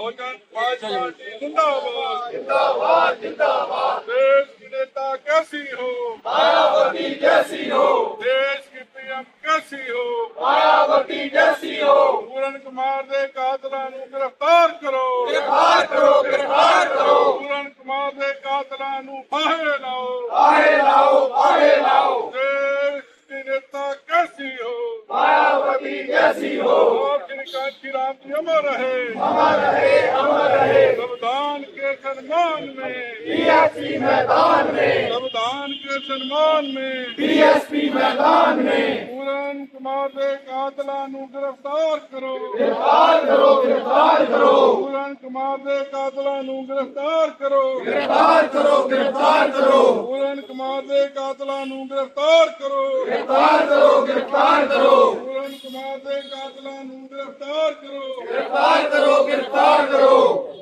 Bahujan Samaj party जिंदाबाद जिंदाबाद जिंदाबाद देश की नेता कैसी हो मायावती जैसी हो देश की पीएम कैसी हो मायावती जैसी हो पूरन कुमार ਦੇ ਕਾਤਲਾਂ ਨੂੰ ਗ੍ਰਿਫਤਾਰ ਕਰੋ गिरफ्तार करो गिरफ्तार करो ਪੂਰਨ ਕੁਮਾਰ ਦੇ ਕਾਤਲਾਂ ਨੂੰ ਫਾਹੇ ਲਾਓ बाहे लाओ बाहे लाओ देश की नेता कैसी हो मायावती जैसी हो और श्री कांची राम जी अमर रहे अमर रहे अमर रहे संविधान के सम्मान में बीएसपी मैदान में संविधान के सम्मान में बीएसपी मैदान में ਪੂਰਨ ਕੁਮਾਰ ਦੇ ਕਾਤਲਾਂ ਨੂੰ ਗ੍ਰਿਫਤਾਰ ਕਰੋ गिरफ्तार करो गिरफ्तार करो ਪੂਰਨ ਕੁਮਾਰ ਦੇ ਕਾਤਲਾਂ ਨੂੰ ਗ੍ਰਿਫਤਾਰ ਕਰੋ गिरफ्तार करो गिरफ्तार करो ਪੂਰਨ ਕੁਮਾਰ ਦੇ ਕਾਤਲਾਂ ਨੂੰ ਗ੍ਰਿਫਤਾਰ ਕਰੋ गिरफ्तार करो गिरफ्तार करो ਮੁਸਲਮਾਨ ਸਮਾਜ ਦੇ ਕਾਤਲਾਂ ਨੂੰ ਗ੍ਰਿਫਤਾਰ ਕਰੋ। ਗ੍ਰਿਫਤਾਰ ਕਰੋ ਗ੍ਰਿਫਤਾਰ ਕਰੋ।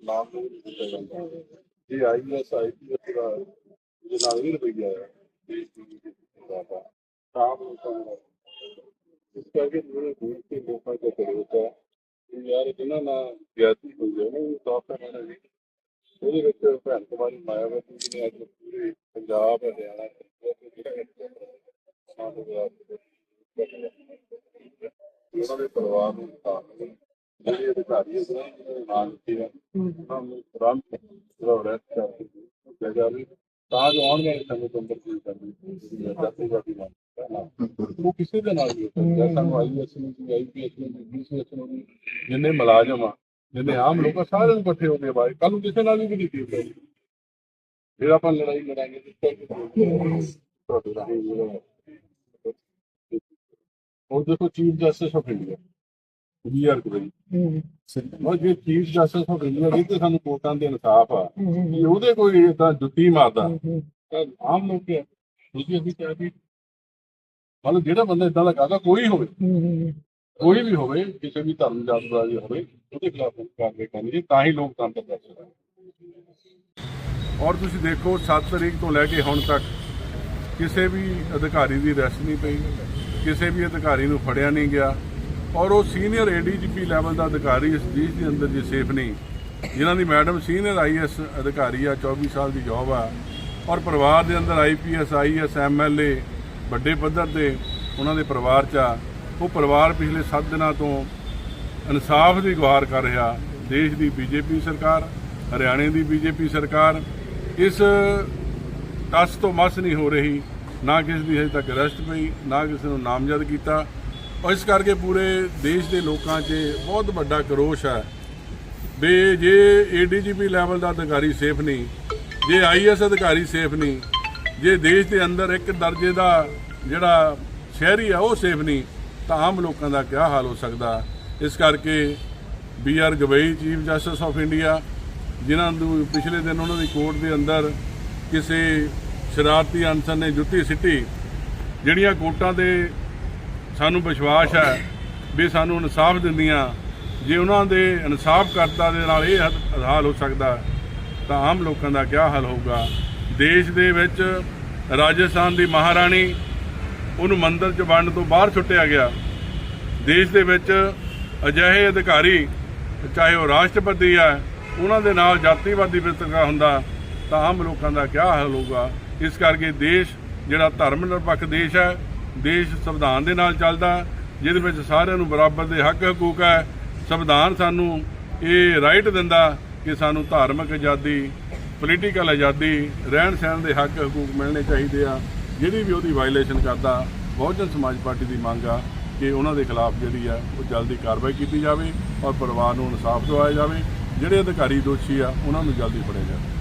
ਨਾਮ ਨੂੰ ਦਿੱਤਾ ਜਾਂਦਾ ਜੀ ਆਈਐਸ ਆਈਪੀਐਸ ਦਾ ਜਨਾਬ ਨਹੀਂ ਰੁਪਈਆ ਕੰਮ ਲੋਕਾਂ ਦਾ ਇਸ ਕਰਕੇ ਮੇਰੇ ਦੇਸ਼ ਦੇ ਲੋਕਾਂ ਦਾ ਜ਼ਰੂਰਤ ਹੈ ਕਿ ਯਾਰ ਜਿਨ੍ਹਾਂ ਨਾਲ ਗਿਆਤੀ ਹੋਈ ਹੈ ਉਹ ਸਾਫ਼ ਕਰਨਾ ਜੀ ਉਹਦੇ ਵਿੱਚ ਭੈਣ ਕੁਮਾਰੀ ਮਾਇਆਵਤੀ ਜੀ ਨੇ ਅੱਜ ਪੂਰੇ ਪੰਜਾਬ ਹਰਿਆਣਾ ਸਾਨੂੰ ਉਹਨਾਂ ਦੇ ਪਰਿਵਾਰ ਨੂੰ ਇਨਸਾਫ ਮਿਲੇ ਜਿਹੜੇ ਅਧਿਕਾਰੀ ਉਹਨਾਂ ਨੇ ਨਾਂ ਦਿੱਤੇ ਆ ਉਹਨਾਂ ਨੂੰ ਤੁਰੰਤ ਜਿਹੜਾ ਅਰੈਸਟ ਕਰਕੇ ਭੇਜਿਆ ਤਾਂ ਜੋ ਤੋਂ ਕੋਈ ਉਹ ਕਿਸੇ ਦੇ ਨਾਲ ਵੀ ਹੋ ਸਕਦਾ ਹੈ। ਸਾਨੂੰ ਆਈਐਸ ਨੂੰ ਵੀ ਆਈਪੀਐਸ ਨੂੰ ਵੀ ਬੀਸੀਐਸ ਨੂੰ ਵੀ ਜਿੰਨੇ ਮੁਲਾਜ਼ਮ ਆ ਜਿੰਨੇ ਆਮ ਲੋਕ ਆ ਸਾਰਿਆਂ ਨੂੰ ਇਕੱਠੇ ਹੋ ਕੇ ਬਾਈ ਕੱਲ ਨੂੰ ਕਿਸੇ ਨਾਲ ਵੀ ਨਹੀਂ ਕੀਤੀ ਹੋਈ। ਫਿਰ ਆਪਾਂ ਲੜਾਈ ਲੜਾਂਗੇ ਤੇ ਤੁਹਾਡੇ ਰਾਹੀਂ ਜਿਹੜਾ ਉਹ ਦੇਖੋ ਚੀਫ ਜਸਟਿਸ ਆਫ ਇੰਡੀਆ ਵੀ ਆਰ ਗਵਈ ਉਹ ਜੇ ਚੀਫ ਜਸਟਿਸ ਆਫ ਇੰਡੀਆ ਦੀ ਤੇ ਸਾਨੂੰ ਕੋਰਟਾਂ ਦੇ ਇਨਸਾਫ ਆ। ਕਿ ਉਹਦੇ ਕੋਈ ਇਦਾਂ ਜੁੱਤੀ ਮਾਰਦਾ। ਤਾਂ ਆਮ ਲੋਕ ਹੈ ਤੁਸੀਂ ਅਸੀਂ ਕਹਿ ਵੀ ਮਤਲਬ ਜਿਹੜਾ ਬੰਦਾ ਇਦਾਂ ਦਾ ਕਰਦਾ ਕੋਈ ਹੋਵੇ। ਕੋਈ ਵੀ ਹੋਵੇ ਕਿਸੇ ਵੀ ਧਰਮ ਜਾਤ ਦਾ ਵੀ ਹੋਵੇ ਉਹਦੇ ਖਿਲਾਫ ਕਾਰਵਾਈ ਕਰਨੀ ਚਾਹੀਦੀ ਤਾਂ ਹੀ ਲੋਕਤੰਤਰ ਦਾ ਚੱਲਦਾ ਔਰ ਤੁਸੀਂ ਦੇਖੋ 7 ਤਰੀਕ ਤੋਂ ਲੈ ਕੇ ਹੁਣ ਤੱਕ ਕਿਸੇ ਵੀ ਅਧਿਕਾਰੀ ਦੀ ਅਰੈਸਟ ਨਹੀਂ ਪਈ ਕਿਸੇ ਵੀ ਅਧਿਕਾਰੀ ਨੂੰ ਫੜਿਆ ਨਹੀਂ ਗਿਆ। ਔਰ ਉਹ ਸੀਨੀਅਰ ਏਡੀਜੀਪੀ ਲੈਵਲ ਦਾ ਅਧਿਕਾਰੀ ਇਸ ਦੇਸ਼ ਦੇ ਅੰਦਰ ਜੇ ਸੇਫ ਨਹੀਂ ਜਿਨ੍ਹਾਂ ਦੀ ਮੈਡਮ ਸੀਨੀਅਰ ਆਈਐਸ ਅਧਿਕਾਰੀ ਆ 24 ਸਾਲ ਦੀ ਜੌਬ ਆ ਔਰ ਪਰਿਵਾਰ ਦੇ ਅੰਦਰ ਆਈਪੀਐਸ ਆਈਐਸ ਐਮਐਲਏ ਵੱਡੇ ਪੱਧਰ ਤੇ ਉਹਨਾਂ ਦੇ ਪਰਿਵਾਰ 'ਚ ਆ, ਉਹ ਪਰਿਵਾਰ ਪਿਛਲੇ 7 ਦਿਨਾਂ ਤੋਂ ਇਨਸਾਫ ਦੀ ਗੁਹਾਰ ਕਰ ਰਿਹਾ, ਦੇਸ਼ ਦੀ ਬੀਜੇਪੀ ਸਰਕਾਰ, ਹਰਿਆਣੇ ਦੀ ਬੀਜੇਪੀ ਸਰਕਾਰ, ਇਸ ਟਸ ਤੋਂ ਮਸ ਨਹੀਂ ਹੋ ਰਹੀ, ਨਾ ਕਿਸੇ ਦੀ ਹਜੇ ਤੱਕ ਅਰੈਸਟ ਪਈ, ਨਾ ਕਿਸੇ ਨੂੰ ਨਾਮਜ਼ਦ ਕੀਤਾ। ਔਰ ਇਸ ਕਰਕੇ ਪੂਰੇ ਦੇਸ਼ ਦੇ ਲੋਕਾਂ 'ਚ ਬਹੁਤ ਵੱਡਾ ਕਰੋਸ਼ ਹੈ ਵੀ ਜੇ ਏਡੀਜੀਪੀ ਲੈਵਲ ਦਾ ਅਧਿਕਾਰੀ ਸੇਫ ਨਹੀਂ, ਜੇ ਆਈਐਸ ਅਧਿਕਾਰੀ ਸੇਫ ਨਹੀਂ ਜੇ ਦੇਸ਼ ਦੇ ਅੰਦਰ ਇੱਕ ਦਰਜੇ ਦਾ ਜਿਹੜਾ ਸ਼ਹਿਰੀ ਆ, ਉਹ ਸੇਫ ਨਹੀਂ, ਤਾਂ ਆਮ ਲੋਕਾਂ ਦਾ ਕੀ ਹਾਲ ਹੋ ਸਕਦਾ? ਇਸ ਕਰਕੇ B R Gavai, chief justice of India, ਜਿਨ੍ਹਾਂ ਨੂੰ ਪਿਛਲੇ ਦਿਨ ਉਹਨਾਂ ਦੀ ਕੋਰਟ ਦੇ ਅੰਦਰ ਕਿਸੇ ਸ਼ਰਾਰਤੀ ਅਨਸਰ ਨੇ ਜੁੱਤੀ ਸਿੱਟੀ, ਜਿਹੜੀਆਂ ਕੋਰਟਾਂ ਦੇ ਸਾਨੂੰ ਵਿਸ਼ਵਾਸ ਹੈ ਵੀ ਸਾਨੂੰ ਇਨਸਾਫ ਦਿੰਦੀਆਂ, ਜੇ ਉਹਨਾਂ ਦੇ ਇਨਸਾਫ ਕਰਤਾ ਦੇ ਨਾਲ ਇਹ ਹਾਲ ਹੋ ਸਕਦਾ, ਤਾਂ ਆਮ ਲੋਕਾਂ ਦਾ ਕੀ ਹਾਲ ਹੋਊਗਾ? ਦੇਸ਼ ਦੇ ਵਿੱਚ ਰਾਜਸਥਾਨ ਦੀ ਮਹਾਰਾਣੀ ਉਹਨੂੰ ਮੰਦਰ ਚ ਵੰਡ ਤੋਂ ਬਾਹਰ ਛੁੱਟਿਆ ਗਿਆ। ਦੇਸ਼ ਦੇ ਵਿੱਚ ਅਜਿਹੇ ਅਧਿਕਾਰੀ, ਚਾਹੇ ਉਹ ਰਾਸ਼ਟਰਪਤੀ ਆ, ਉਹਨਾਂ ਦੇ ਨਾਲ ਜਾਤੀਵਾਦੀ ਵਿਤਕਰਾ ਹੁੰਦਾ, ਤਾਂ ਆਮ ਲੋਕਾਂ ਦਾ ਕੀ ਹਾਲ ਹੋਊਗਾ? ਇਸ ਕਰਕੇ ਦੇਸ਼ ਜਿਹੜਾ ਧਰਮ ਨਿਰਪੱਖ ਦੇਸ਼ ਹੈ, ਦੇਸ਼ ਸੰਵਿਧਾਨ ਦੇ ਨਾਲ ਚੱਲਦਾ, ਜਿਹਦੇ ਵਿੱਚ ਸਾਰਿਆਂ ਨੂੰ ਬਰਾਬਰ ਦੇ ਹੱਕ ਹਕੂਕ ਹੈ। ਸੰਵਿਧਾਨ ਸਾਨੂੰ ਇਹ ਰਾਈਟ ਦਿੰਦਾ ਕਿ ਸਾਨੂੰ ਧਾਰਮਿਕ ਆਜ਼ਾਦੀ ਪੋਲੀਟੀਕਲ ਆਜ਼ਾਦੀ, ਰਹਿਣ ਸਹਿਣ ਦੇ ਹੱਕ ਹਕੂਕ ਮਿਲਣੇ ਚਾਹੀਦੇ ਆ, ਜਿਹੜੀ ਵੀ ਉਹਦੀ ਵਾਇਲੇਸ਼ਨ ਕਰਦਾ, ਬਹੁਜਨ ਸਮਾਜ ਪਾਰਟੀ ਦੀ ਮੰਗ ਆ ਕਿ ਉਹਨਾਂ ਦੇ ਖਿਲਾਫ ਜਿਹੜੀ ਆ, ਉਹ ਜਲਦੀ ਕਾਰਵਾਈ ਕੀਤੀ ਜਾਵੇ ਔਰ ਪਰਿਵਾਰ ਨੂੰ ਇਨਸਾਫ ਦਿਵਾਇਆ ਜਾਵੇ, ਜਿਹੜੇ ਅਧਿਕਾਰੀ ਦੋਸ਼ੀ ਆ, ਉਹਨਾਂ ਨੂੰ ਜਲਦੀ ਫੜਿਆ ਜਾਵੇ।